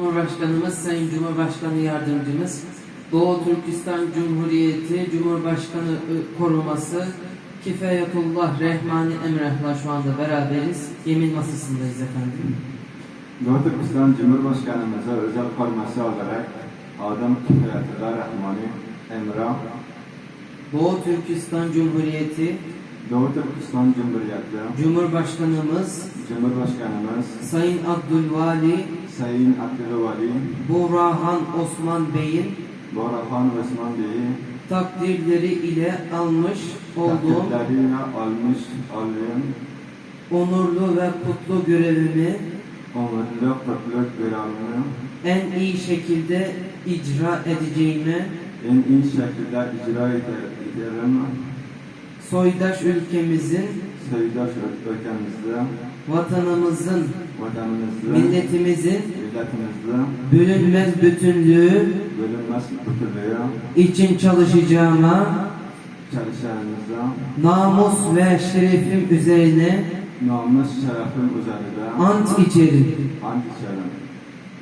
Cumhurbaşkanımız, Sayın Cumhurbaşkanı Yardımcımız, Doğu Türkistan Cumhuriyeti Cumhurbaşkanı ı, koruması Kifayetullah Rehmani Emrah'la şu anda beraberiz. Yemin masasındayız efendim. Doğu Türkistan Cumhurbaşkanımıza özel koruması olarak Adam Kifayetullah Rahmani Emrah, Doğu Türkistan Cumhuriyeti Doğu Türkistan Cumhuriyeti Cumhurbaşkanımız Cumhurbaşkanımız Sayın Abdülvali Sayın Abdülvali Burhan Osman Bey'in Borahan Osman Bey'i takdirleri ile almış olduğum takdirleriyle almış olduğum onurlu ve kutlu görevimi onurlu kutlu görevimi en iyi şekilde icra edeceğime en iyi şekilde icra eder- ederim. soydaş ülkemizin, Soydaş ülkemizde, vatanımızın, vatanımızda, milletimizin milletimizde bölünmez bütünlüğü bölünmez bütünlüğü için çalışacağıma, çalışanımızda namus ve şerefim üzerine namus şerefim üzerinde ant içerim. ant içerim.